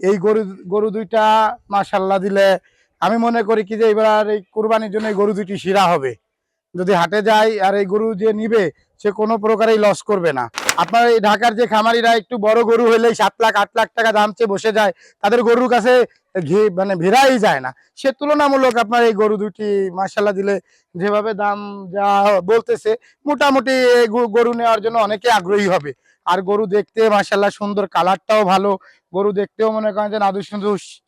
এই গরু গরু দুইটা মাসাল্লাহ দিলে আমি মনে করি কি যে এবার এই কোরবানির জন্য এই গরু দুইটি শিরা হবে। যদি হাটে যায় আর এই গরু যে নিবে সে কোনো প্রকারেই লস করবে না। আপনার এই ঢাকার যে খামারিরা একটু বড় গরু হলেই সাত লাখ, আট লাখ টাকা দাম চেয়ে বসে যায়, তাদের গরুর কাছে মানে ভিড়াই যায় না। সে তুলনামূলক আপনার এই গরু দুটি মাসাল্লাহ দিলে যেভাবে দাম যা বলতেছে, মোটামুটি গরু- নেওয়ার জন্য অনেকে আগ্রহী হবে। আর গরু দেখতে মাসাল্লাহ সুন্দর কালারটাও ভালো, গরু দেখতেও মনে করেন যে নাদুস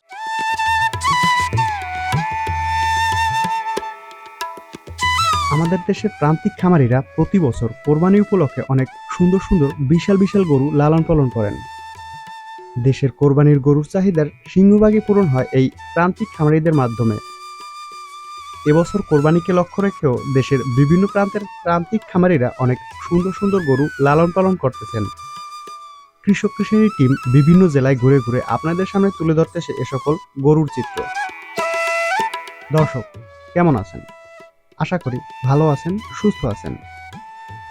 আমাদের দেশের প্রান্তিক খামারিরা প্রতি বছর কোরবানি উপলক্ষে অনেক সুন্দর সুন্দর বিশাল বিশাল গরু লালন পালন করেন। দেশের কোরবানির গরুর চাহিদার সিংহভাগই পূরণ হয় এই প্রান্তিক খামারিদের মাধ্যমে। এবছর কোরবানিকে লক্ষ্য রেখেও দেশের বিভিন্ন প্রান্তের প্রান্তিক খামারিরা অনেক সুন্দর সুন্দর গরু লালন পালন করতেছেন। কৃষক কৃষির টিম বিভিন্ন জেলায় ঘুরে ঘুরে আপনাদের সামনে তুলে ধরতেছে এ সকল গরুর চিত্র। দর্শক, কেমন আছেন? আশা করি ভালো আছেন, সুস্থ আছেন।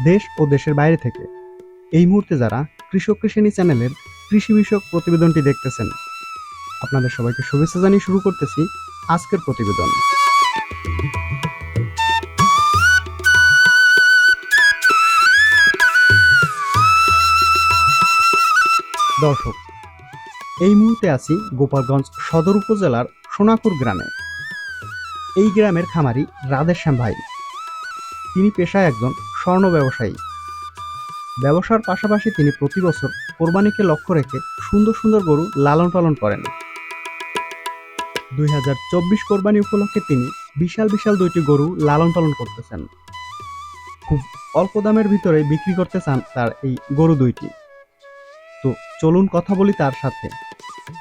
দেশ ও দেশের বাইরে থেকে এই মুহূর্তে যারা কৃষক কৃষিনী চ্যানেলের কৃষি বিষয়ক প্রতিবেদনটি দেখতেছেন, আপনাদের সবাইকে শুভেচ্ছা জানিয়ে শুরু করতেছি আজকের প্রতিবেদন। দর্শক, এই মুহূর্তে আছি গোপালগঞ্জ সদর উপজেলার সোনাপুর গ্রামে। এই গ্রামের খামারি রাধেশ্যাম ভাই। তিনি পেশায় একজন স্বর্ণ ব্যবসায়ী। ব্যবসার পাশাপাশি তিনি প্রতি বছর কোরবানিকে লক্ষ্য রেখে সুন্দর সুন্দর গরু লালন পালন করেন। দুই হাজার চব্বিশ কোরবানি উপলক্ষে তিনি বিশাল বিশাল দুইটি গরু লালন পালন করতেছেন। খুব অল্প দামের ভিতরে বিক্রি করতে চান তার এই গরু দুইটি। তো চলুন কথা বলি তার সাথে।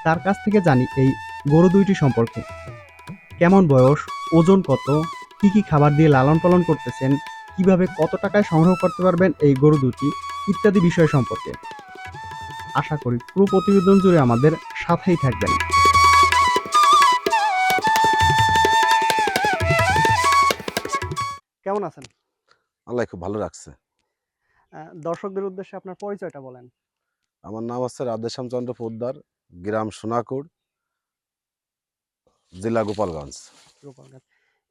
তার কাছ থেকে জানি এই গরু দুইটি সম্পর্কে। কেমন বয়স? ওজন কত? কি কি খাবার দিয়ে লালন পালন করতেছেন? কীভাবে কত টাকায় সংগ্রহ করতে পারবেন এই গরু দুটি? ইত্যাদি বিষয় সম্পর্কে। আশা করি পুরো প্রতিবেদন জুড়ে আমাদের সাথেই থাকবেন। কেমন আছেন? আল্লাহ খুব ভালো রাখছে। দর্শকদের উদ্দেশ্যে আপনার পরিচয়টা বলেন। আমার নাম হচ্ছে রাধেশ্যাম চন্দ্র পোদ্দার গ্রাম সোনাকুড়। জেলা গোপালগঞ্জ। গোপালগঞ্জ।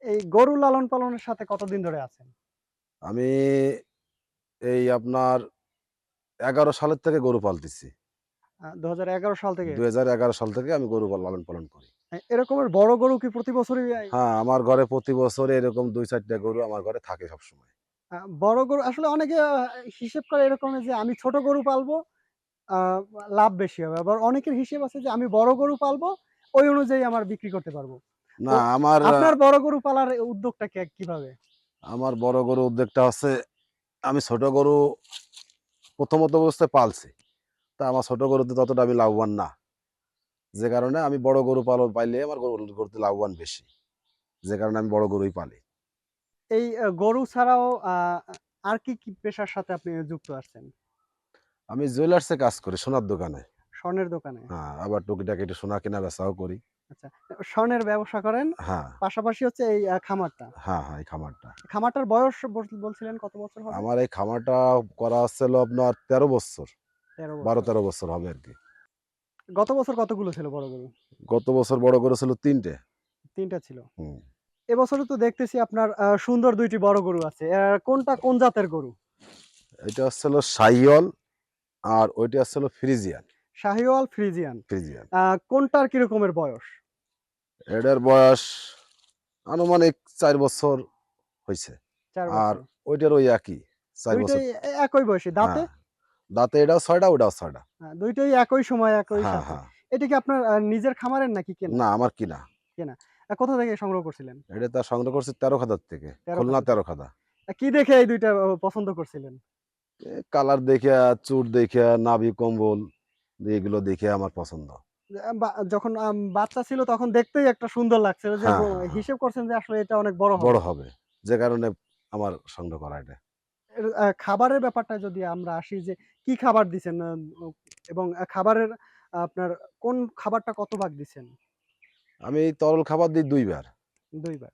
এই গরু লালন পালনের সাথে কতদিন ধরে আছেন? আমি এই আপনার এগারো সালের থেকে গরু পালতেছি। দু সাল থেকে? দুই হাজার এগারো সাল থেকে আমি গরু লালন পালন করি। এরকমের বড় গরু কি প্রতি বছরই হ্যাঁ আমার ঘরে প্রতি বছর এরকম দুই চারটা গরু আমার ঘরে থাকে সবসময়। বড় গরু আসলে অনেকে হিসেব করে এরকম যে আমি ছোট গরু পালবো আহ, লাভ বেশি হবে। আবার অনেকের হিসেব আছে যে আমি বড় গরু পালবো ওই অনুযায়ী আমার বিক্রি করতে পারব। না আমার আপনার বড় গরু পালার উদ্যোগটা কি কীভাবে? আমার বড় গরু উদ্যোগটা হচ্ছে আমি ছোট গরু প্রথমত অবস্থায় পালছি। তা আমার ছোট গরুতে ততটা আমি লাভবান না। যে কারণে আমি বড় গরু পালন পাইলে আমার গরু গরুতে লাভবান বেশি। যে কারণে আমি বড় গরুই পালি। এই গরু ছাড়াও আর কি কি পেশার সাথে আপনি যুক্ত আছেন? আমি জুয়েলার্সে কাজ করি সোনার দোকানে। স্বর্ণের দোকানে। হ্যাঁ আবার টুকিটাকি একটু সোনা কেনা বেচাও করি। আচ্ছা স্বর্ণের ব্যবসা করেন হ্যাঁ। পাশাপাশি হচ্ছে এই খামারটা। হ্যাঁ হ্যাঁ এই খামারটা। খামারটার বয়স বল- বলছিলেন কত বছর হবে? আমার এই খামারটা করা হচ্ছিল আপনার তেরো বছর। বারো তেরো বছর হবে আর কি। গত বছর কতগুলো ছিল বড় গরু? গত বছর বড় গরু ছিল তিনটে। তিনটা ছিল। এবছরে তো দেখতেছি আপনার সুন্দর দুইটি বড় গরু আছে। কোনটা কোন জাতের গরু? এটা হচ্ছিল সাইয়ল আর ওইটা হচ্ছিল ফ্রিজিয়ান। শাহিওয়াল ফ্রিজিয়ান। ফ্রিজিয়ান। কোনটার কিরকমের বয়স? এটার বয়স আনুমানিক চার বছর হয়েছে আর ওইটার ওই একই চার বছর। একই বয়সী। দাঁতে? হ্যাঁ। দাঁতে এটাও ছয়টা ওটাও ছয়টা। হ্যাঁ, দুইটাই একই সময় একই হ্যাঁ এটা কি আপনার নিজের খামারের নাকি কেনা? না আমার কিনা। আহ, কোথা থেকে সংগ্রহ করছিলেন? এটা তার সংগ্রহ করছে তেরো খাদার থেকে। তেরো খুলনা খাদা। তেরো খাদা কি দেখে এই দুইটা পছন্দ করছিলেন? কালার দেখিয়া চুট দেখিয়া নাভি কম্বল এগুলো দেখে আমার পছন্দ। যখন বাচ্চা ছিল তখন দেখতেই একটা সুন্দর লাগছিল যে হ্যাঁ, হিসেব করছেন যে আসলে এটা অনেক বড় বড় হবে। যে কারণে আমার সংগ্রহ করা এটা। খাবারের ব্যাপারটা যদি আমরা আসি যে কি খাবার দিছেন এবং খাবারের আপনার কোন খাবারটা কত ভাগ দিছেন? আমি তরল খাবার দিই দুইবার দুইবার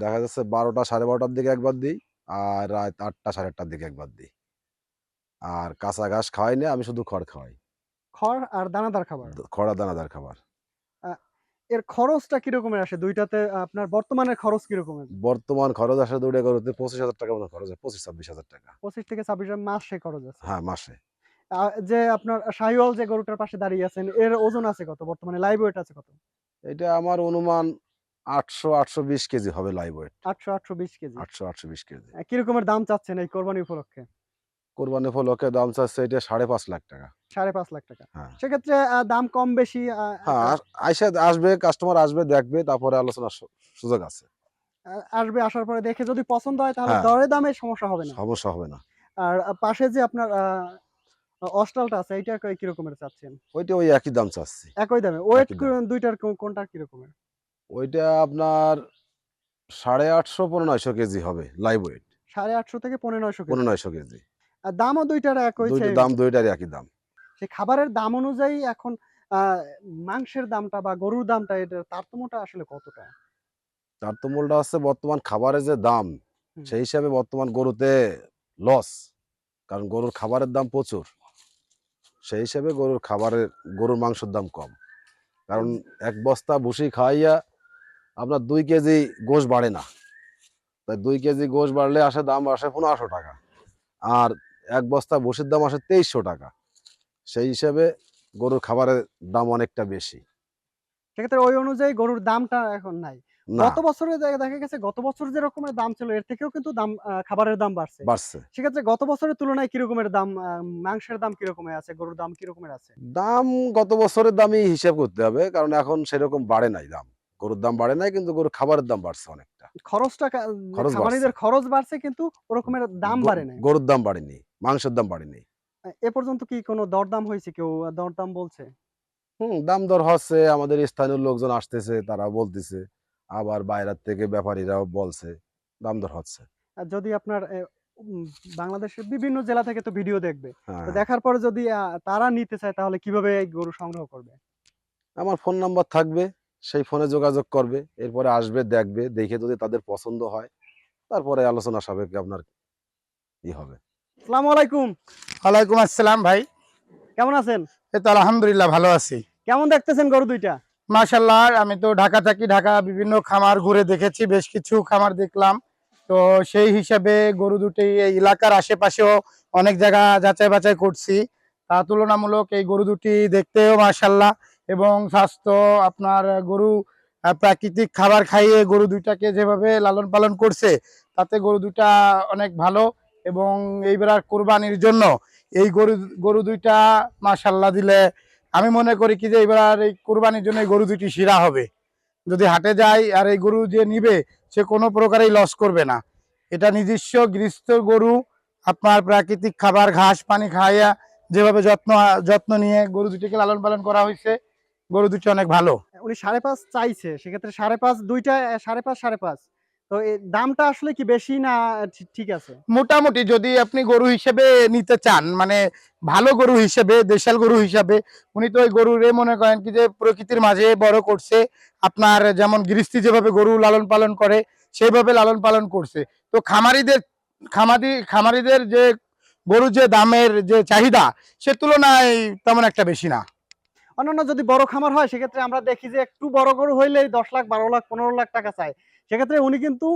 দেখা যাচ্ছে বারোটা সাড়ে বারোটার দিকে একবার দিই আর রাত আটটা সাড়ে আটটার দিকে একবার দিই। আর কাঁচা ঘাস খাওয়াই না আমি শুধু খড় খাওয়াই। খড় আর দানাদার খাবার? খড়া দানাদার খাবার। এর খরচটা কিরকমের আসে? দুইটাতে আপনার বর্তমানের খরচ কিরকমের? বর্তমান খরচ আসে দুইটা গরুতে পঁচিশ হাজার টাকা মতো খরচ হয় পঁচিশ ছাব্বিশ হাজার টাকা। পঁচিশ থেকে ছাব্বিশ হাজার মাসে খরচ আছে? হ্যাঁ মাসে। যে আপনার শাহিওয়াল যে গরুটার পাশে দাঁড়িয়ে আছেন এর ওজন আছে কত? বর্তমানে লাইভ ওয়েট আছে কত? এটা আমার অনুমান আটশো আটশো বিশ কেজি হবে লাইভ ওয়েট আটশো আটশো বিশ কেজি। আটশো আটশো বিশ কেজি। কিরকমের দাম চাচ্ছেন এই কোরবানি উপলক্ষে? কোরবানি উপলক্ষে দাম চাচ্ছে এটা সাড়ে পাঁচ লাখ টাকা। সাড়ে পাঁচ লাখ টাকা। হ্যাঁ। সেক্ষেত্রে দাম কম বেশি হ্যাঁ আস- আসবে কাস্টমার আসবে দেখবে তারপরে আলোচনার সুযোগ আছে। আসবে আসার পরে দেখে যদি পছন্দ হয় তাহলে হ্যাঁ। দরে দামে সমস্যা হবে না। সমস্যা হবে না। আর পাশে যে আপনার আছে এইটা ক- কিরকমের চাচ্ছেন? ওইটা ওই একই দাম চাচ্ছি। একই দামে। ওয়েট দুইটার কো- কোনটা কিরকমের ওইটা আপনার সাড়ে আটশো পনেরো নয়শো কেজি হবে লাইভ ওয়েট সাড়ে আটশো থেকে পনেরো নয়শো পনেরো নয়শো কেজি। দামও দুইটার একই দাম দুইটারই একই দাম। সে খাবারের দাম অনুযায়ী এখন মাংসের দামটা বা গরুর দামটা এটা তারতম্যটা আসলে কতটা? তার তো হচ্ছে বর্তমান খাবারের যে দাম সেই হিসাবে বর্তমান গরুতে লস কারণ গরুর খাবারের দাম প্রচুর। সেই হিসাবে গরুর খাবারের গরুর মাংসের দাম কম। কারণ এক বস্তা ভুসি খাওয়াইয়া আপনার দুই কেজি গোশ বাড়ে না। তাই দুই কেজি গোশ বাড়লে আসে দাম আসে পনেরোশো টাকা। আর এক বস্তা ভুসির দাম আসে তেইশশো টাকা। সেই হিসাবে গরুর খাবারের দাম অনেকটা বেশি। সেক্ষেত্রে ওই অনুযায়ী গরুর দামটা এখন নাই। গত বছরে দেখা গেছে গত বছর যে রকমের দাম ছিল এর থেকেও কিন্তু দাম খাবারের দাম বাড়ছে। বাড়ছে। সেক্ষেত্রে গত বছরের তুলনায় কিরকমের দাম মাংসের দাম কিরকমের আছে গরুর দাম কিরকমের আছে? দাম গত বছরের দামই হিসাব করতে হবে কারণ এখন সেরকম বাড়ে নাই দাম। গরুর দাম বাড়ে নাই কিন্তু গরুর খাবারের দাম বাড়ছে অনেকটা। খরচটা খরচ বাড়ছে। খামারিদের খরচ বাড়ছে কিন্তু ওরকমের দাম বাড়ে নাই। গরুর দাম বাড়েনি। মাংসের দাম বাড়েনি। এ পর্যন্ত কি কোনো দরদাম হয়েছে কেউ? দরদাম বলছে? হুম দাম দর হচ্ছে আমাদের স্থানীয় লোকজন আসতেছে তারা বলতেছে। আবার বাইরের থেকে ব্যাপারীরাও বলছে দাম দর হচ্ছে। আর যদি আপনার বাংলাদেশের বিভিন্ন জেলা থেকে তো ভিডিও দেখবে। হ্যাঁ। দেখার পরে যদি তারা নিতে চায় তাহলে কীভাবে এই গরু সংগ্রহ করবে? আমার ফোন নাম্বার থাকবে সেই ফোনে যোগাযোগ করবে এরপরে আসবে দেখবে দেখে যদি তাদের পছন্দ হয় তারপরে আলোচনা সাপেক্ষে আপনার ই হবে। আসসালামু আলাইকুম। ওয়ালাইকুম আসসালাম ভাই। কেমন আছেন? এই তো আলহামদুলিল্লাহ ভালো আছি। কেমন দেখতেছেন গরু দুইটা? মাশাল্লাহ আমি তো ঢাকা থাকি ঢাকা বিভিন্ন খামার ঘুরে দেখেছি বেশ কিছু খামার দেখলাম। তো সেই হিসাবে গরু দুটি এই এলাকার আশেপাশেও অনেক জায়গা যাচাই বাছাই করছি। তা তুলনামূলক এই গরু দুটি দেখতেও মাশাল্লাহ এবং স্বাস্থ্য আপনার গরু প্রাকৃতিক খাবার খাইয়ে গরু দুইটাকে যেভাবে লালন পালন করছে তাতে গরু দুটা অনেক ভালো। এবং এইবার কোরবানির জন্য এই গরু গরু দুইটা মাশাল্লাহ দিলে আমি মনে করি কি যে এবার এই কোরবানির জন্য এই গরু দুটি সেরা হবে। যদি হাটে যায় আর এই গরু যে নিবে, সে কোনো প্রকারেই লস করবে না। এটা নিজস্ব গৃহস্থ গরু, আপনার প্রাকৃতিক খাবার, ঘাস, পানি খাইয়া যেভাবে যত্ন যত্ন নিয়ে গরু দুটিকে লালন পালন করা হয়েছে, গরু দুটি অনেক ভালো। উনি সাড়ে পাঁচ চাইছে, সেক্ষেত্রে সাড়ে পাঁচ, দুইটা, সাড়ে পাঁচ সাড়ে পাঁচ। তো দামটা আসলে কি বেশি না ঠিক আছে? মোটামুটি যদি আপনি গরু হিসেবে নিতে চান মানে ভালো গরু হিসেবে দেশাল গরু হিসেবে উনি তো ওই গরুরে মনে করেন কি যে প্রকৃতির মাঝে বড় করছে আপনার যেমন গৃহস্থী যেভাবে গরু লালন পালন করে সেইভাবে লালন পালন করছে। তো খামারিদের খামারি খামারিদের যে গরুর যে দামের যে চাহিদা সে তুলনায় তেমন একটা বেশি না। অন্যান্য যদি বড় খামার হয় সেক্ষেত্রে আমরা দেখি যে একটু বড় গরু হইলেই দশ লাখ বারো লাখ পনেরো লাখ টাকা চায়। সেক্ষেত্রে উনি কিন্তু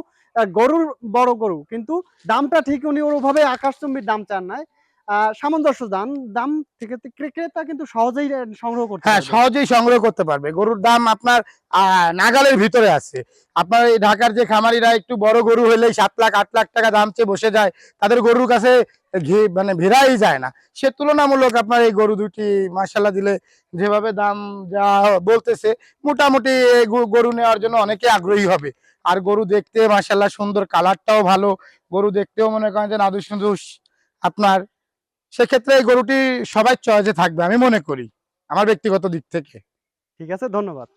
গরুর বড় গরু, কিন্তু দামটা ঠিক উনি ওভাবে আকাশচম্বীর দাম চান নাই। সামঞ্জস্য দাম দাম থেকে ক্রেতা কিন্তু সহজেই সংগ্রহ করতে হ্যাঁ সহজেই সংগ্রহ করতে পারবে। গরুর দাম আপনার নাগালের ভিতরে আছে। আপনার এই ঢাকার যে খামারিরা একটু বড় গরু হলেই সাত লাখ আট লাখ টাকা দাম চেয়ে বসে যায় তাদের গরুর কাছে ঘি- মানে ভিড়াই যায় না। সে তুলনামূলক আপনার এই গরু দুটি মাসাল্লাহ দিলে যেভাবে দাম যা বলতেছে মোটামুটি গরু- নেওয়ার জন্য অনেকে আগ্রহী হবে। আর গরু দেখতে মাসাল্লাহ সুন্দর কালারটাও ভালো। গরু দেখতেও মনে করেন যে নাদুস নুদুস আপনার সেক্ষেত্রে এই গরুটি সবাই চয়েসে থাকবে, আমি মনে করি, আমার ব্যক্তিগত দিক থেকে। ঠিক আছে, ধন্যবাদ।